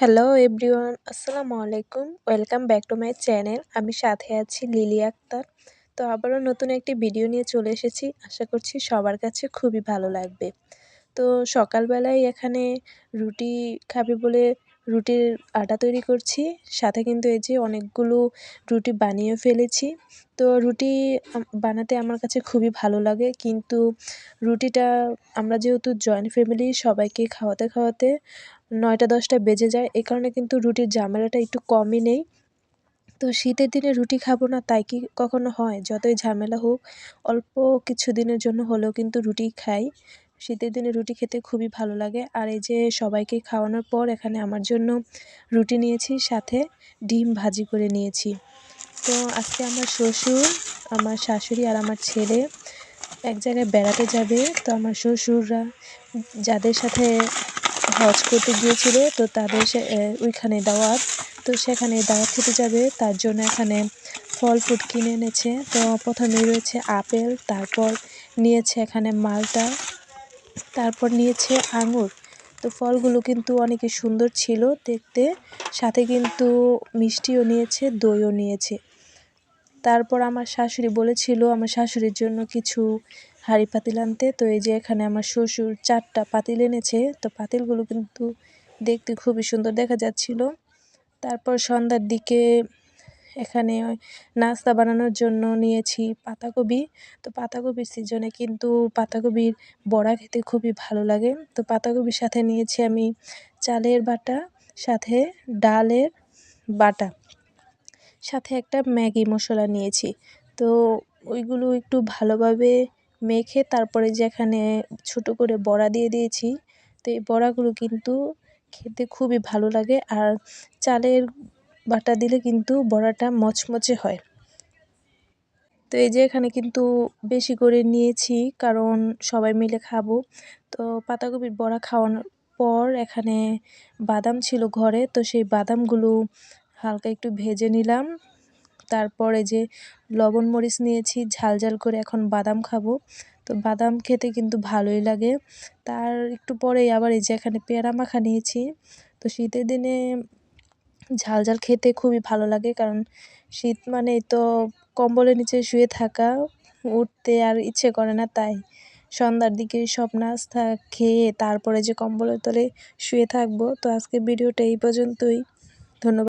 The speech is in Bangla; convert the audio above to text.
হ্যালো এভরিওয়ান আসসালামু আলাইকুম welcome back to my channel আমি সাথে আছি লিলি আক্তার। তো আবারও নতুন একটি ভিডিও নিয়ে চলে এসেছি। আশা করছি সবার কাছে খুবই ভালো লাগবে। তো সকালবেলায় এখানে রুটি খাবে বলে রুটির আটা তৈরি করছি। সাথে কিন্তু এই যে অনেকগুলো রুটি বানিয়ে ফেলেছি। তো রুটি বানাতে আমার কাছে খুবই ভালো লাগে। কিন্তু রুটিটা আমরা যেহেতু জয়েন্ট ফ্যামিলি সবাইকে খাওয়াতে খাওয়াতে নয়টা, দশটা বেজে যায়। এই কারণে কিন্তু রুটির ঝামেলাটা একটু কমই নেই। তো শীতের দিনে রুটি খাব না তাই কি কখনো হয়? যতই ঝামেলা হোক, অল্প কিছু দিনের জন্য হলেও কিন্তু রুটি খাই। শীতের দিনে রুটি খেতে খুবই ভালো লাগে। আর এই যে সবাইকে খাওয়ানোর পর এখানে আমার জন্য রুটি নিয়েছি, সাথে ডিম ভাজি করে নিয়েছি। তো আজকে আমার শ্বশুর, আমার শাশুড়ি আর আমার ছেলে এক জায়গায় বেড়াতে যাবে। তো আমার শ্বশুররা যাদের সাথে হজ করতে গিয়েছিল, তো তাদের ওইখানে দাওয়াত। তো সেখানে দাওয়াত খেতে যাবে, তার জন্য এখানে ফল ফ্রুট কিনে এনেছে। তো প্রথমে রয়েছে আপেল, তারপর নিয়েছে এখানে মালটা, তারপর নিয়েছে আঙুর। তো ফলগুলো কিন্তু অনেক সুন্দর ছিল দেখতে, সাথে কিন্তু মিষ্টিও নিয়েছে, দইও নিয়েছে। তারপর আমার শাশুড়ি বলেছিল, আমার শাশুড়ির জন্য কিছু হাঁড়ি পাতিল আনতে। তো এই যে এখানে আমার শ্বশুর চারটা পাতিল এনেছে, তো পাতিলগুলো কিন্তু দেখতে খুবই সুন্দর দেখা যাচ্ছিল। তারপর সন্ধ্যার দিকে এখানে নাস্তা বানানোর জন্য নিয়েছি পাতাকপি। তো পাতাকপির সিজনে কিন্তু পাতাকপির বড়া খেতে খুবই ভালো লাগে। তো পাতাকপির সাথে নিয়েছি আমি চালের বাটা, সাথে ডালের বাটা, সাথে একটা ম্যাগি মশলা নিয়েছি। তো ওইগুলো একটু ভালোভাবে মেখে তারপরে যে এখানে ছোটো করে বড়া দিয়ে দিয়েছি, তো এই বড়াগুলো কিন্তু খেতে খুবই ভালো লাগে। আর চালের বাটা দিলে কিন্তু বড়াটা মচমচে হয়। তো এই যে এখানে কিন্তু বেশি করে নিয়েছি, কারণ সবাই মিলে খাব। তো পাতাকপির বড়া খাওয়ানোর পর এখানে বাদাম ছিল ঘরে, তো সেই বাদামগুলো হালকা একটু ভেজে নিলাম। তারপরে যে লবণ মরিচ নিয়েছি, ঝাল ঝাল করে এখন বাদাম খাব। তো বাদাম খেতে কিন্তু ভালোই লাগে। তার একটু পরেই আবার এই যে এখানে পেয়ারা মাখা নিয়েছি। তো শীতের দিনে ঝাল ঝাল খেতে খুবই ভালো লাগে, কারণ শীত মানে তো কম্বলের নিচে শুয়ে থাকা, উঠতে আর ইচ্ছে করে না, তাই সন্ধ্যার দিকে সব নাস্তা খেয়ে তারপরে যে কম্বলের তলে শুয়ে থাকব। তো আজকে ভিডিওটা এই পর্যন্তই। ধন্যবাদ।